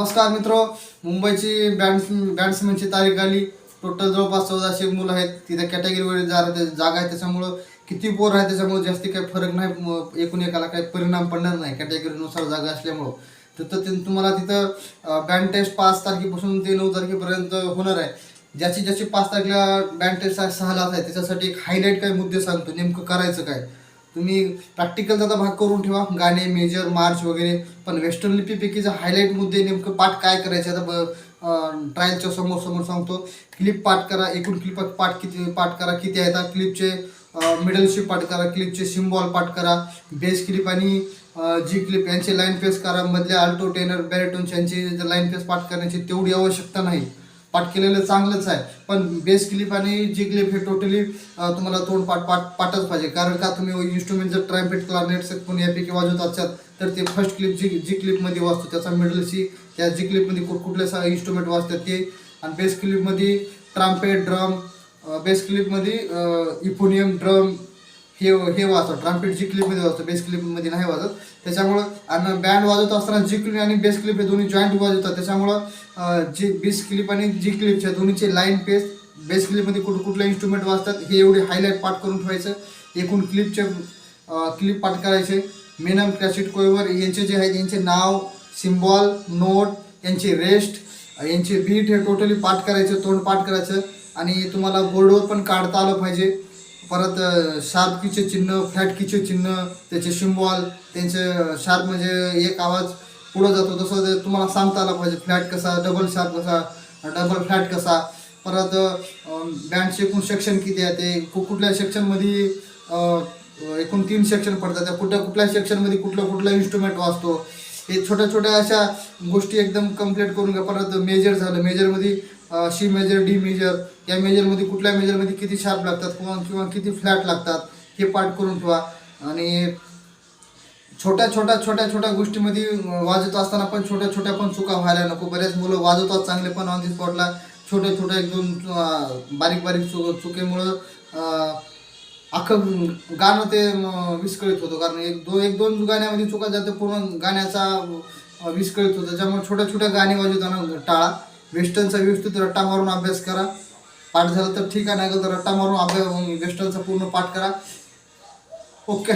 नमस्कार मित्र मुंबईची बँड बँड्समॅनची तारीख आली. टोटल जवळपास चौदाशे मुलं आहेत. तिथे कॅटेगरीवर जा जागा आहे त्याच्यामुळं किती पोर आहे त्याच्यामुळे जास्ती काही फरक नाही. एकूण एकाला काही परिणाम पडणार नाही कॅटेगरीनुसार जागा असल्यामुळं. तर तर ते तुम्हाला तिथं बँड टेस्ट पाच तारखेपासून ते नऊ तारखेपर्यंत होणार आहे. ज्याची ज्याची पाच तारखेला बँड टेस्ट सहा लाख आहे त्याच्यासाठी एक हायलाईट काही मुद्दे सांगतो. नेमकं करायचं काय? तुम्ही प्रॅक्टिकलचा आता भाग करून ठेवा. गाणे मेजर मार्च वगैरे. पण वेस्टर्न लिपीपैकीचे हायलाईट मुद्दे नेमकं पाठ काय करायचे आता ब- ट्रायलच्या समोर समोर सांगतो. क्लिप पाठ करा. एकूण क्लिप पाठ किती पाठ करा. किती आहेत? क्लिपचे मिडलशिप पाठ करा. क्लिपचे सिम्बॉल पाठ करा. बेस क्लिप आणि जी क्लिप यांचे लाईन फेस करा. मधल्या अल्टो टेनर बॅरेटोन्स यांची लाईन फेस पाठ करण्याची तेवढी आवश्यकता नाही. पाठ केलेलं चांगलंच आहे. पण बेस क्लिप आणि जी क्लिप हे टोटली तुम्हाला तोंड पाठ पाठ पाठच पाहिजे. कारण का तुम्ही इन्स्ट्रुमेंट जर ट्रॅम्पेट क्लारनेट कोण यापैकी वाजवत असाल तर ते फर्स्ट क्लिप जी जी क्लिपमध्ये वाजतो त्याचा मिडलशी त्या जी क्लिपमध्ये कुठ कुठले इन्स्ट्रुमेंट वाजतात ते. आणि बेस क्लिपमध्ये ट्राम्पेट ड्रम बेस क्लिपमध्ये इफोनियम ड्रम हे हे वाजतं ट्राम्पेट जी क्लिपमध्ये वाजतो बेस क्लिपमध्ये नाही वाजत. त्याच्यामुळं आणि बँड वाजवत असताना जी क्लिप आणि बेस क्लिप हे दोन्ही जॉईंट वाजवतात. त्याच्यामुळं जी बेस क्लिप आणि जी क्लिपच्या दोन्हीचे लाईन पेस बेस क्लिपमध्ये कुठं कुठले इन्स्ट्रुमेंट वाजतात हे एवढे हायलाईट पाठ करून ठेवायचं. एकूण क्लिपचे क्लिप पाठ करायचे. मेनम क्रॅसिट कोयवर यांचे जे आहेत यांचे नाव सिम्बॉल नोट यांचे रेस्ट यांचे बीट हे टोटली पाठ करायचं तोंड पाठ करायचं. आणि तुम्हाला बोर्डवर पण काढता आलं पाहिजे. परत शार्पकीचे चिन्ह फ्लॅट चिन्ह त्याचे शिम्बॉल त्यांचे शार्प म्हणजे एक आवाज पुढं जातो. तसं ते तुम्हाला सांगता आलं पाहिजे फ्लॅट कसा डबल शार्प कसा डबल फ्लॅट कसा. परत बँडचे एकूण सेक्शन किती आहे ते? कु- कुठल्या सेक्शनमध्ये एकूण तीन सेक्शन पडतात? त्या कुठल्या कुठल्या सेक्शनमध्ये कुठलं कुठलं इन्स्ट्रुमेंट वाजतो? हे छोट्या छोट्या अशा गोष्टी एकदम कंप्लीट करून घ्या. परत मेजर झालं. मेजरमध्ये सी मेजर डी मेजर या मेजरमध्ये कुठल्या मेजरमध्ये किती शार्प लागतात किंवा किंवा किती फ्लॅट लागतात हे पाठ करून ठेवा. आणि छोट्या छोट्या छोट्या छोट्या गोष्टीमध्ये वाजत असताना पण छोट्या छोट्या पण चुका व्हायला नको. बऱ्याच मुलं वाजवतात चांगले पण ऑन दी स्पॉटला छोट्या छोट्या एक दोन बारीक बारीक चु चुकीमुळं अख्खं गाणं ते विस्कळीत होतं. कारण एक दो एक दोन गाण्यामध्ये चुका जातं पूर्ण गाण्याचा विस्कळीत होतं. त्यामुळे छोट्या छोट्या गाणी वाजवताना टाळा. वेस्टर्नचा व्यवस्थित रट्टा मारून अभ्यास करा. पाठ झालं तर ठीक आहे नाही तर रट्टा मारून अभ्यास वेस्टर्नचा पूर्ण पाठ करा. ओके.